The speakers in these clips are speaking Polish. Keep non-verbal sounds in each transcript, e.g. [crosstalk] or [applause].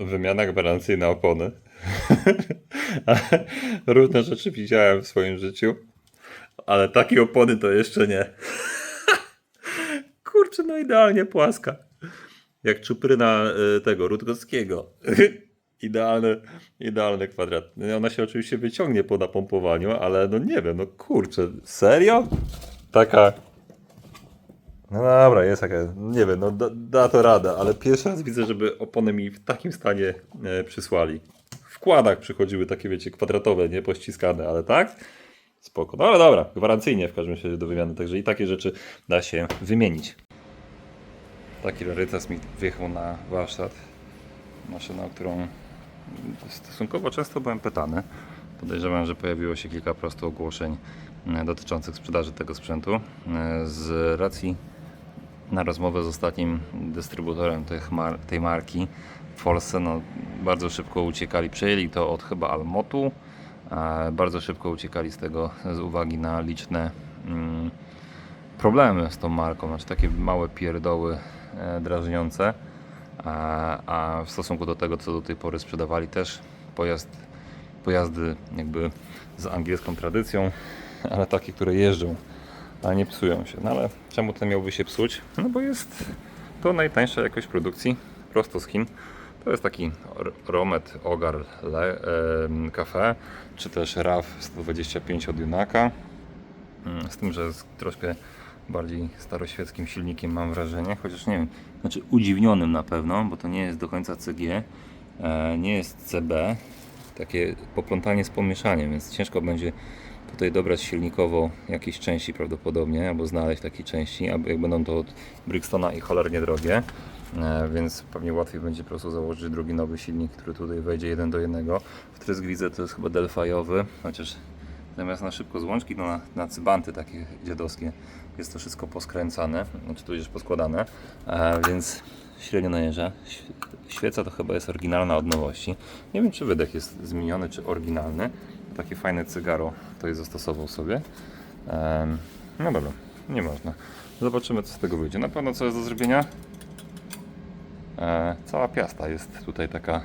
wymiana gwarancyjna opony. [laughs] Różne rzeczy widziałem w swoim życiu, ale takie opony to jeszcze nie. [laughs] Kurczę, no idealnie płaska. Jak czupryna y, tego Rutkowskiego. [laughs] Idealny, idealny kwadrat. No, Ona się oczywiście wyciągnie po napompowaniu, ale no nie wiem, no kurczę, serio? Taka. No dobra, jest taka, nie wiem, no da, da to radę, ale pierwszy raz widzę, żeby opony mi w takim stanie e, przysłali. W wkładach przychodziły takie, wiecie, kwadratowe, nie pościskane, ale tak? Spoko. No ale dobra, gwarancyjnie w każdym razie do wymiany, także i takie rzeczy da się wymienić. Taki rarytas mi wjechał na warsztat. Maszyna, o którą stosunkowo często byłem pytany. Podejrzewam, że pojawiło się kilka prosto ogłoszeń e, dotyczących sprzedaży tego sprzętu. E, Z racji na rozmowę z ostatnim dystrybutorem mar- tej marki w Polsce, no, bardzo szybko uciekali. Przejęli to od chyba Almotu. a Bardzo szybko uciekali z tego z uwagi na liczne mm, problemy z tą marką, znaczy takie małe pierdoły e, drażniące, a, a w stosunku do tego, co do tej pory sprzedawali też pojazd, pojazdy jakby z angielską tradycją, ale takie, które jeżdżą, a nie psują się. No ale czemu ten miałby się psuć? No bo jest to najtańsza jakość produkcji, prosto z Chin. To jest taki Romet Ogar Le, Cafe, czy też RAV 125 od Junaka. Mm, Z tym, że z troszkę bardziej staroświeckim silnikiem mam wrażenie, chociaż nie wiem, znaczy udziwnionym na pewno, bo to nie jest do końca CG, e, nie jest CB, takie poplątanie z pomieszaniem, więc ciężko będzie tutaj dobrać silnikowo jakieś części prawdopodobnie, albo znaleźć takie części, jak będą to od Brixtona i cholernie drogie, e, więc pewnie łatwiej będzie po prostu założyć drugi nowy silnik, który tutaj wejdzie jeden do jednego. Wtrysk widzę to jest chyba delfajowy, chociaż Zamiast na szybko złączki, no na, na cybanty takie dziadowskie jest to wszystko poskręcane, znaczy tu już poskładane, e, więc średnio najeżdża. Świeca to chyba jest oryginalna od nowości. Nie wiem czy wydech jest zmieniony, czy oryginalny. Takie fajne cygaro to jest zastosował sobie. No dobra, nieważne. Zobaczymy co z tego wyjdzie. Na pewno co jest do zrobienia? E, cała piasta jest tutaj taka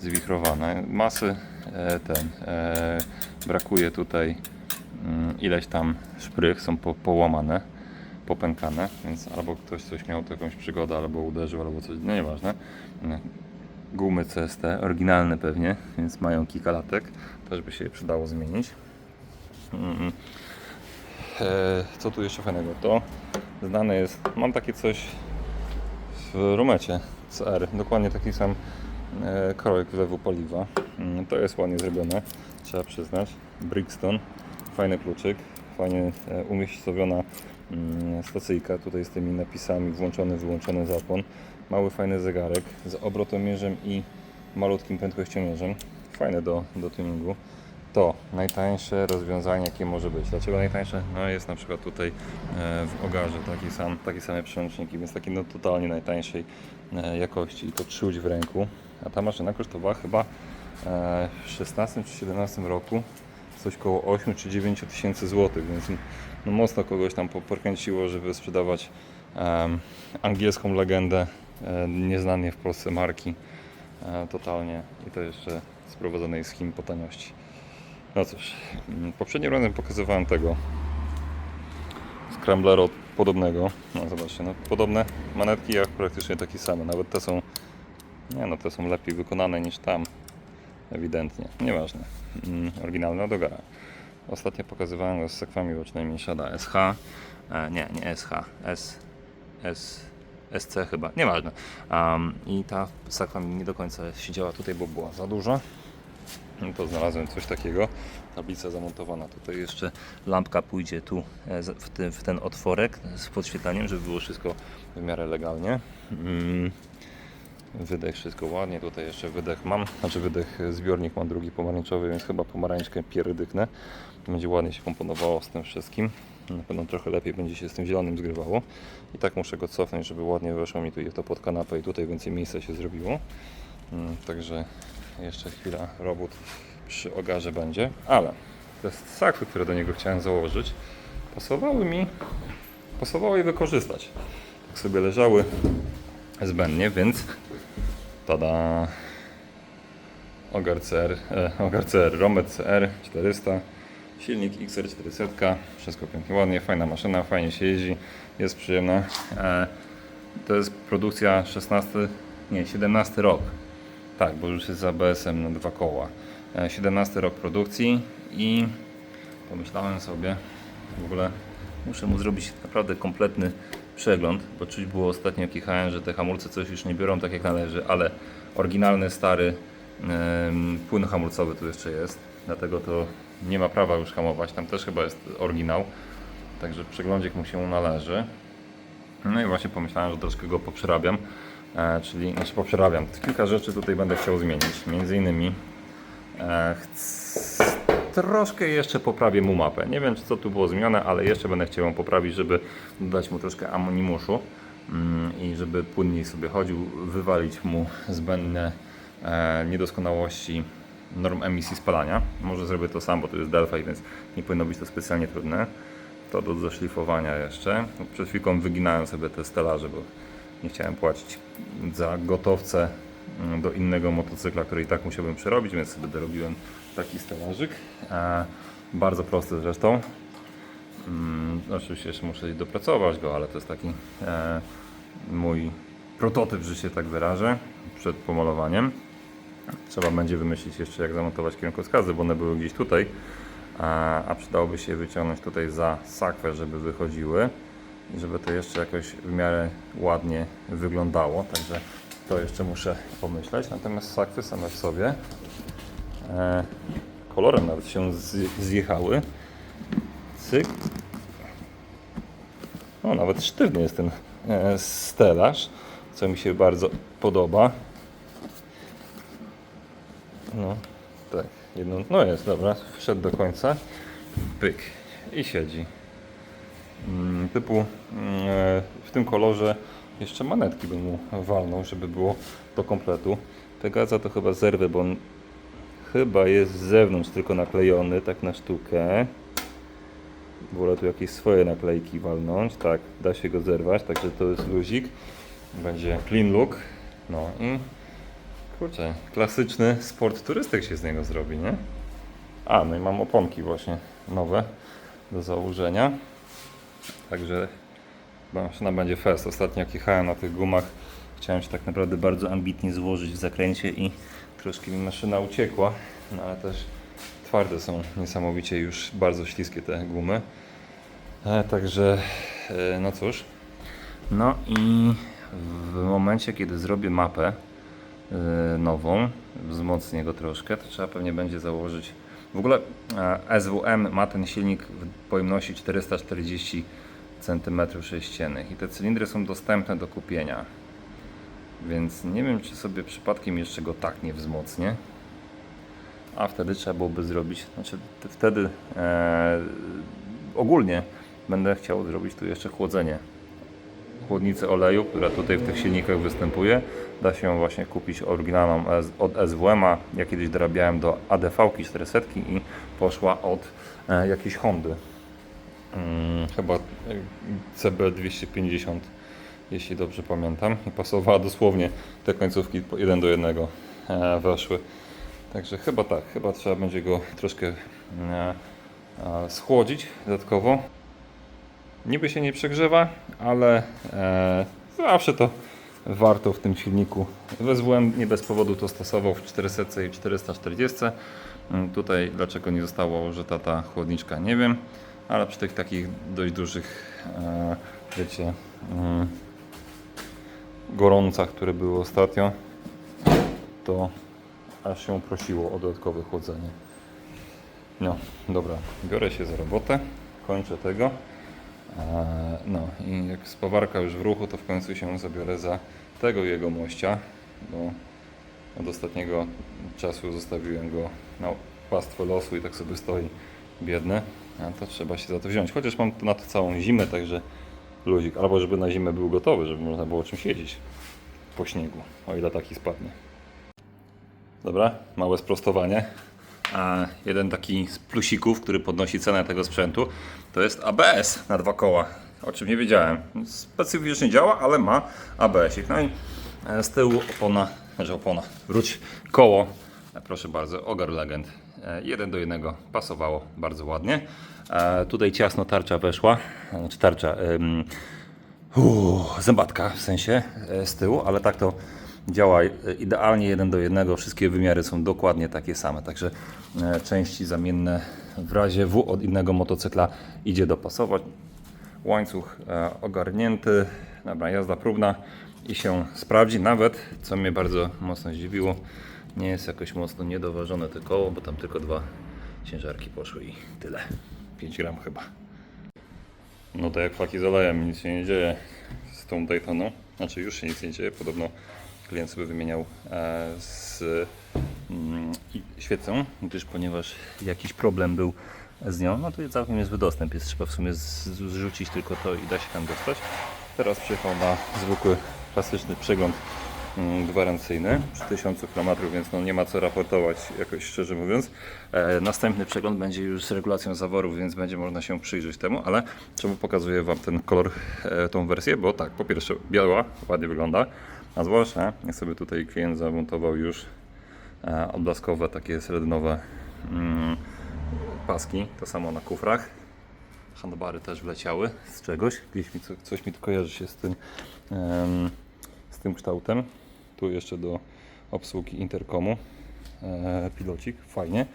zwichrowana. Masy e, ten e, brakuje tutaj mm, ileś tam szprych są po, połamane, popękane, więc albo ktoś coś miał, to jakąś przygodę, albo uderzył, albo coś, no nieważne. Gumy CST, oryginalne pewnie, więc mają kilka latek, też by się je przydało zmienić. Mm. E, co tu jeszcze fajnego? To znane jest, mam takie coś w Rumecie CR, dokładnie taki sam e, krojek wlewu paliwa. Mm, To jest ładnie zrobione, trzeba przyznać. Brixton, fajny kluczyk, fajnie e, umiejscowiona mm, stacyjka tutaj z tymi napisami włączony, wyłączony zapłon. Mały fajny zegarek z obrotomierzem i malutkim prędkościomierzem. Fajne do, do tuningu. To najtańsze rozwiązanie jakie może być. Dlaczego najtańsze? No jest na przykład tutaj e, w ogarze taki sam, takie same przełączniki, więc taki no totalnie najtańszej e, jakości i to czuć w ręku. A ta maszyna kosztowała chyba e, w 16 czy 17 roku coś koło 8 czy 9 tysięcy złotych, więc no mocno kogoś tam pokręciło, żeby sprzedawać angielską legendę nieznanej w Polsce marki e, totalnie i to jeszcze sprowadzonej z Chin po taniości. No cóż, mm, poprzednim razem pokazywałem tego Scramblera od podobnego. No zobaczcie, no podobne manetki jak praktycznie takie same. Nawet te są, nie no, te są lepiej wykonane niż tam. Ewidentnie, nieważne. Mm, oryginalny od Ogara. Ostatnio pokazywałem go z sekwami bocznymi Shada SH. E, nie, nie SH, S, S, SC chyba, nieważne. Um, I ta sakwa mi nie do końca siedziała tutaj, bo była za duża. No to znalazłem coś takiego. Tablica zamontowana. Tutaj jeszcze lampka pójdzie tu e, w ten, w ten otworek z podświetlaniem, żeby było wszystko w miarę legalnie. Mm. Wydech wszystko ładnie. Tutaj jeszcze wydech mam, znaczy wydech e, zbiornik mam drugi pomarańczowy, więc chyba pomarańczkę pierdyknę. Będzie ładnie się komponowało z tym wszystkim. Na pewno trochę lepiej będzie się z tym zielonym zgrywało. I tak muszę go cofnąć, żeby ładnie weszło mi tu to pod kanapę i tutaj więcej miejsca się zrobiło. Mm, Także jeszcze chwila robót przy ogarze będzie, ale te sakwy, które do niego chciałem założyć, pasowały mi, pasowało je wykorzystać. Tak sobie leżały zbędnie, więc tada, Ogar CR, e, Ogar CR, Romet CR 400, silnik XR 400, wszystko pięknie, ładnie, fajna maszyna, fajnie się jeździ, jest przyjemna. E, to jest produkcja 16, nie, 17 rok. Tak, bo już jest z ABS-em na dwa koła. E, 17 rok produkcji i pomyślałem sobie, w ogóle muszę mu zrobić naprawdę kompletny przegląd, bo czuć było ostatnio jak jechałem, że te hamulce coś już nie biorą tak jak należy, ale oryginalny, stary płyn hamulcowy tu jeszcze jest, dlatego to nie ma prawa już hamować, tam też chyba jest oryginał, także przeglądzik mu się należy. No i właśnie pomyślałem, że troszkę go poprzerabiam, e, czyli znaczy poprzerabiam. Kilka rzeczy tutaj będę chciał zmienić. Między innymi e, troszkę jeszcze poprawię mu mapę. Nie wiem, co tu było zmienione, ale jeszcze będę chciał ją poprawić, żeby dodać mu troszkę amonimuszu mm, i żeby płynniej sobie chodził, wywalić mu zbędne e, niedoskonałości norm emisji spalania. Może zrobię to sam, bo to jest Delphi, więc nie powinno być to specjalnie trudne to do zaszlifowania jeszcze. Przed chwilką wyginałem sobie te stelaże, bo nie chciałem płacić za gotowce mm, do innego motocykla, który i tak musiałbym przerobić, więc sobie dorobiłem taki stelażyk. E, bardzo prosty zresztą. Mm, oczywiście jeszcze muszę dopracować go, ale to jest taki e, mój prototyp, że się tak wyrażę, przed pomalowaniem. Trzeba będzie wymyślić jeszcze jak zamontować kierunkowskazy, bo one były gdzieś tutaj a, przydałoby się wyciągnąć tutaj za sakwę, żeby wychodziły i żeby to jeszcze jakoś w miarę ładnie wyglądało, także to jeszcze muszę pomyśleć. Natomiast sakwy same w sobie e, kolorem nawet się zjechały. Cyk. O, nawet sztywny jest ten e, stelaż, co mi się bardzo podoba. No, tak. Jedną, no jest, dobra, wszedł do końca. Pyk. I siedzi. Mm, typu mm, e, w tym kolorze jeszcze manetki bym mu walnął, żeby było do kompletu. Pegaza to chyba zerwy, bo on chyba jest z zewnątrz tylko naklejony, tak na sztukę. Wolę tu jakieś swoje naklejki walnąć. Tak, da się go zerwać, także to jest luzik. Będzie clean look. No i Kurczę, klasyczny sport turystyk się z niego zrobi, nie? A, no i mam oponki właśnie nowe do założenia. Także maszyna będzie fest. Ostatnio jak jechałem na tych gumach, chciałem się tak naprawdę bardzo ambitnie złożyć w zakręcie i troszkę mi maszyna uciekła, no ale też twarde są niesamowicie już bardzo śliskie te gumy. E, także, e, no cóż. No i w momencie, kiedy zrobię mapę, nową, wzmocnię go troszkę, to trzeba pewnie będzie założyć. W ogóle e, SWM ma ten silnik w pojemności 440 cm3 i te cylindry są dostępne do kupienia. Więc nie wiem, czy sobie przypadkiem jeszcze go tak nie wzmocnię. A wtedy trzeba byłoby zrobić, znaczy wtedy e, ogólnie będę chciał zrobić tu jeszcze chłodzenie chłodnicę oleju, która tutaj w tych silnikach występuje. Da się ją właśnie kupić oryginalną od SWM-a. Ja kiedyś dorabiałem do ADV-ki 400 i poszła od e, jakiejś Hondy. Hmm, chyba e, CB250, jeśli dobrze pamiętam. I pasowała dosłownie te końcówki jeden do jednego e, weszły. Także chyba tak, chyba trzeba będzie go troszkę e, e, schłodzić dodatkowo. Niby się nie przegrzewa, ale e, zawsze to warto w tym silniku. Wezwłem nie bez powodu to stosował w 400 i 440. Mm, Tutaj dlaczego nie została użyta ta chłodniczka nie wiem, ale przy tych takich dość dużych, e, wiecie, mm, gorącach, które były ostatnio, to aż się prosiło o dodatkowe chłodzenie. No, dobra, biorę się za robotę, kończę tego. Eee, No i jak spawarka już w ruchu, to w końcu się zabiorę za tego jego mościa, bo od ostatniego czasu zostawiłem go na pastwę losu i tak sobie stoi biedny. A to trzeba się za to wziąć. Chociaż mam na to całą zimę, także luzik. Albo żeby na zimę był gotowy, żeby można było czym siedzieć po śniegu, o ile taki spadnie. Dobra, małe sprostowanie. A jeden taki z plusików, który podnosi cenę tego sprzętu, to jest ABS na dwa koła. O czym nie wiedziałem. Specyficznie działa, ale ma ABS. No i e, z tyłu opona, znaczy opona, wróć koło E, Proszę bardzo, Ogar Legend. E, Jeden do jednego pasowało bardzo ładnie. Tutaj ciasno tarcza weszła, znaczy tarcza, Uuu, zębatka w sensie z tyłu, ale tak to działa idealnie jeden do jednego. Wszystkie wymiary są dokładnie takie same, także części zamienne w razie W od innego motocykla idzie dopasować. Łańcuch e, ogarnięty, dobra, jazda próbna i się sprawdzi. Nawet, co mnie bardzo mocno zdziwiło, nie jest jakoś mocno niedoważone to koło, bo tam tylko dwa ciężarki poszły i tyle. 5 gram chyba. No to jak flaki z nic się nie dzieje z tą Daytoną. Znaczy już się nic nie dzieje. Podobno klient sobie wymieniał e, z i- świecą, gdyż ponieważ jakiś problem był z nią, no to całkiem niezły dostęp jest. Trzeba w sumie zrzucić tylko to i da się tam dostać. Teraz przyjechał na zwykły, klasyczny przegląd mm, gwarancyjny przy 1000 km, więc no nie ma co raportować, jakoś szczerze mówiąc. E, następny przegląd będzie już z regulacją zaworów, więc będzie można się przyjrzeć temu, ale czemu pokazuję Wam ten kolor, e, tą wersję? Bo tak, po pierwsze biała, ładnie wygląda, a zwłaszcza jak sobie tutaj klient zamontował już odblaskowe, takie sredynowe mm, paski, to samo na kufrach. Handbary też wleciały z czegoś. Gdzieś mi co, coś mi to kojarzy się z tym, z tym kształtem. Tu jeszcze do obsługi interkomu. E, pilocik, fajnie.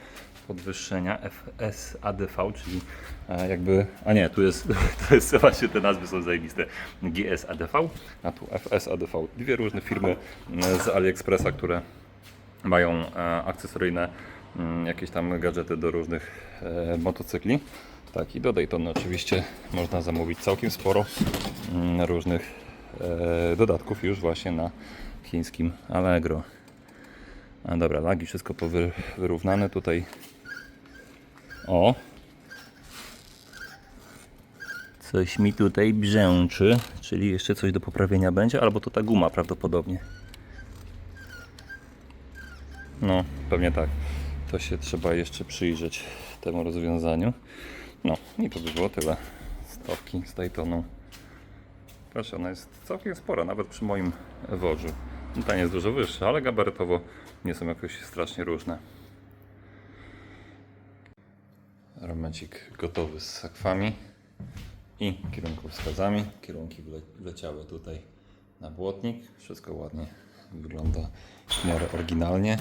Podwyższenia FS ADV, czyli e, jakby. A nie, tu jest, [laughs] to jest właśnie te nazwy są zajebiste. GS ADV, a tu FS ADV. Dwie różne firmy e, z AliExpressa, które mają e, akcesoryjne mm, jakieś tam gadżety do różnych e, motocykli. Tak, i do Daytona oczywiście można zamówić całkiem sporo mm, różnych e, dodatków już właśnie na chińskim Allegro. A dobra, lagi wszystko wyrównane tutaj. O! Coś mi tutaj brzęczy, czyli jeszcze coś do poprawienia będzie, albo to ta guma prawdopodobnie. No, pewnie tak. To się trzeba jeszcze przyjrzeć temu rozwiązaniu. No i to by było tyle. Stawki z Daytoną. Proszę, ona jest całkiem spora, nawet przy moim. No, Ta jest dużo wyższa, ale gabarytowo nie są jakoś strasznie różne. Ramecik gotowy z sakwami i kierunkowskazami. Kierunki wle- wleciały tutaj na błotnik. Wszystko ładnie wygląda w miarę oryginalnie.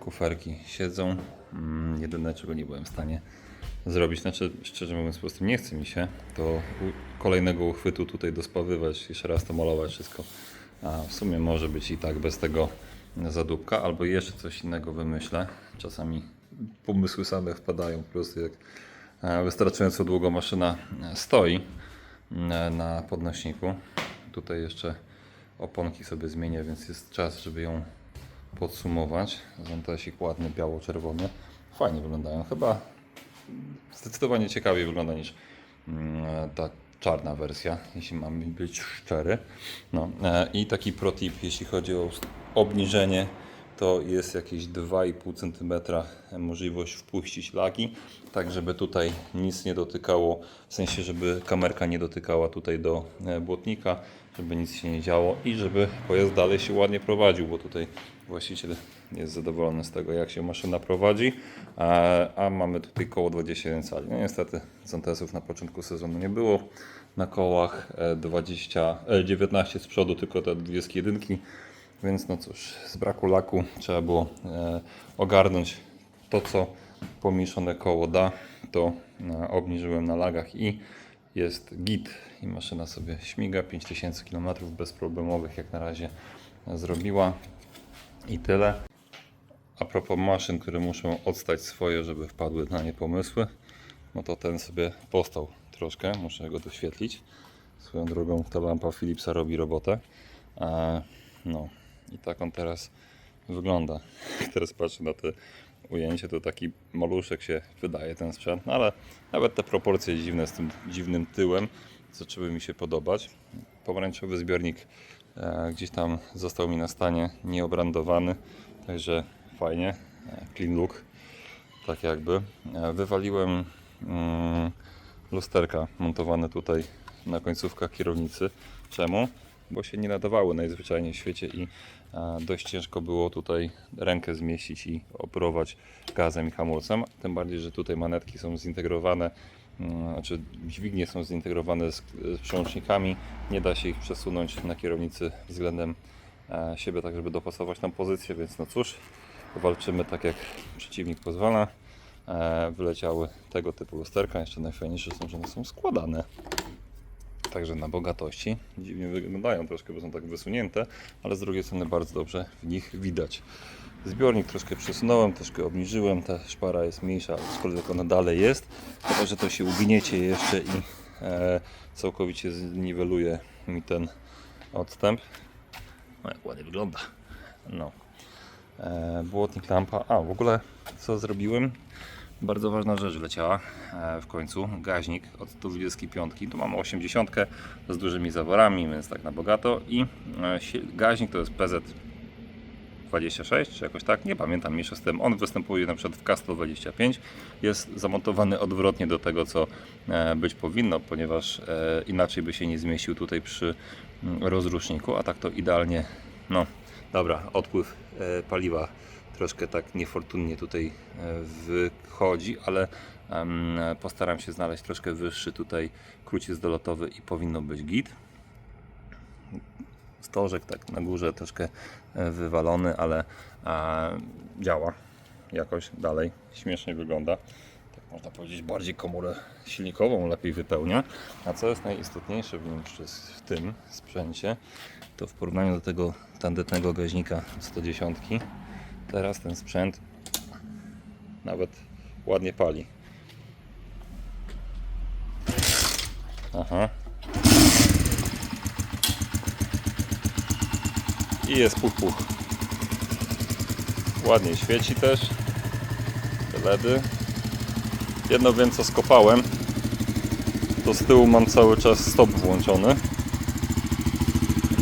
Kuferki siedzą. Mm, jedyne czego nie byłem w stanie zrobić, znaczy szczerze mówiąc po prostu nie chce mi się, to kolejnego uchwytu tutaj dospawywać, jeszcze raz to malować wszystko. A w sumie może być i tak bez tego zadupka, albo jeszcze coś innego wymyślę. Czasami pomysły same wpadają po prostu jak e, wystarczająco długo maszyna e, stoi e, na podnośniku. Tutaj jeszcze oponki sobie zmienię, więc jest czas, żeby ją podsumować. Zontasik ładny, biało-czerwony. Fajnie wyglądają. Chyba zdecydowanie ciekawiej wygląda niż mm, ta czarna wersja, jeśli mam być szczery. No, e, I taki protip, jeśli chodzi o obniżenie, to jest jakieś 2,5 cm możliwość wpuścić lagi, tak żeby tutaj nic nie dotykało, w sensie, żeby kamerka nie dotykała tutaj do e, błotnika, żeby nic się nie działo i żeby pojazd dalej się ładnie prowadził, bo tutaj właściciel jest zadowolony z tego, jak się maszyna prowadzi, a, a mamy tutaj koło 21 cali. No niestety Zontesów na początku sezonu nie było. Na kołach e, 20, e, 19 z przodu, tylko te dwie z jedynki. Więc no cóż, z braku laku trzeba było e, ogarnąć to, co pomieszane koło da, to e, obniżyłem na lagach i jest git. I maszyna sobie śmiga 5000 km bezproblemowych jak na razie zrobiła. I tyle. A propos maszyn, które muszą odstać swoje, żeby wpadły na nie pomysły, no to ten sobie postał troszkę, muszę go doświetlić. Swoją drogą ta lampa Philipsa robi robotę. E, no i tak on teraz wygląda. [laughs] Teraz patrzę na te ujęcie, to taki maluszek się wydaje ten sprzęt, no ale nawet te proporcje dziwne z tym dziwnym tyłem zaczęły mi się podobać. Pomarańczowy zbiornik e, gdzieś tam został mi na stanie nieobrandowany, także fajnie, e, clean look, tak jakby. E, Wywaliłem mm, lusterka montowane tutaj na końcówkach kierownicy. Czemu? Bo się nie nadawały najzwyczajniej w świecie i Dość ciężko było tutaj rękę zmieścić i operować gazem i hamulcem. Tym bardziej, że tutaj manetki są zintegrowane, mm, znaczy dźwignie są zintegrowane z, z przełącznikami. Nie da się ich przesunąć na kierownicy względem e, siebie, tak żeby dopasować tam pozycję, więc no cóż, walczymy tak jak przeciwnik pozwala. E, Wyleciały tego typu lusterka. Jeszcze najfajniejsze są, że one są składane. Także na bogatości. Dziwnie wyglądają troszkę, bo są tak wysunięte, ale z drugiej strony bardzo dobrze w nich widać. Zbiornik troszkę przesunąłem, troszkę obniżyłem, ta szpara jest mniejsza, aczkolwiek ona dalej jest. Chyba, że to się ugniecie jeszcze i e, całkowicie zniweluje mi ten odstęp. No jak ładnie wygląda. No. E, błotnik lampa. A, w ogóle co zrobiłem? Bardzo ważna rzecz wleciała e, w końcu. Gaźnik od 125. Tu mamy 80 z dużymi zaworami, więc tak na bogato. I e, gaźnik to jest PZ 26, czy jakoś tak, nie pamiętam, mniejsza z tym. On występuje na przykład w K125. Jest zamontowany odwrotnie do tego, co e, być powinno, ponieważ inaczej by się nie zmieścił tutaj przy mm, rozruszniku, a tak to idealnie, no dobra, odpływ paliwa troszkę tak niefortunnie tutaj e, wychodzi, ale postaram się znaleźć troszkę wyższy tutaj króciec dolotowy i powinno być git stożek tak na górze troszkę e, wywalony, ale e, działa jakoś dalej. Śmiesznie wygląda. Tak można powiedzieć, bardziej komorę silnikową lepiej wypełnia. A co jest najistotniejsze w nim w tym sprzęcie, to w porównaniu do tego tandetnego gaźnika 110, teraz ten sprzęt nawet ładnie pali. Aha, i jest puch puch. Ładnie świeci też. Te LEDy. Jedno wiem co skopałem. To z tyłu mam cały czas stop włączony.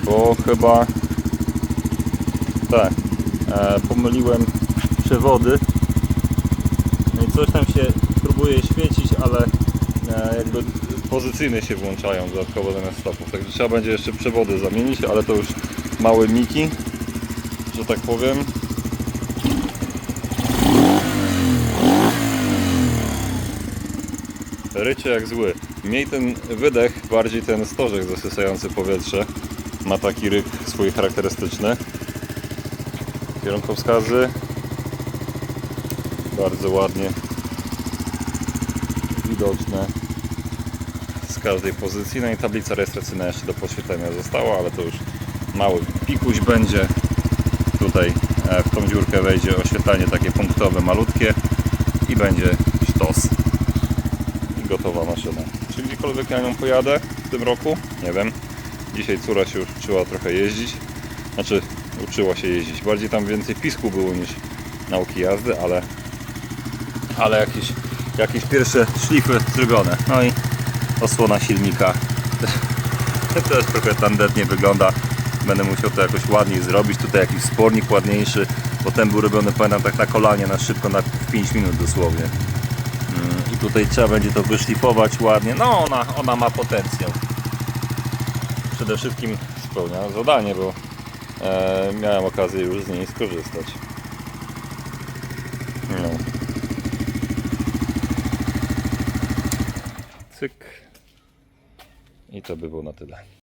Bo chyba tak, pomyliłem przewody. No i coś tam się próbuje świecić, ale e, jakby pozycyjne się włączają dodatkowo zamiast stopów. Także trzeba będzie jeszcze przewody zamienić, ale to już małe miki, że tak powiem. Rycie jak zły. Mniej ten wydech, bardziej ten stożek zasysający powietrze. Ma taki ryk swój charakterystyczny. Kierunkowskazy. Bardzo ładnie widoczne z każdej pozycji. No i tablica rejestracyjna jeszcze do podświetlenia została, ale to już mały pikuś będzie. Tutaj e, w tą dziurkę wejdzie oświetlenie takie punktowe, malutkie i będzie sztos. I gotowa maszyna. Czy gdziekolwiek ja nią pojadę w tym roku? Nie wiem. Dzisiaj córa się już uczyła trochę jeździć. Znaczy, uczyła się jeździć. Bardziej tam więcej pisku było niż nauki jazdy, ale ale jakieś, jakieś pierwsze szlify zrobione. No i osłona silnika [laughs] też trochę tandetnie wygląda. Będę musiał to jakoś ładniej zrobić. Tutaj jakiś spornik ładniejszy, bo ten był robiony pamiętam tak na kolanie, na szybko, na 5 minut dosłownie. Mm, I tutaj trzeba będzie to wyszlifować ładnie. No ona, ona ma potencjał. Przede wszystkim spełnia zadanie, bo e, miałem okazję już z niej skorzystać. No. Cyk. I to by było na tyle.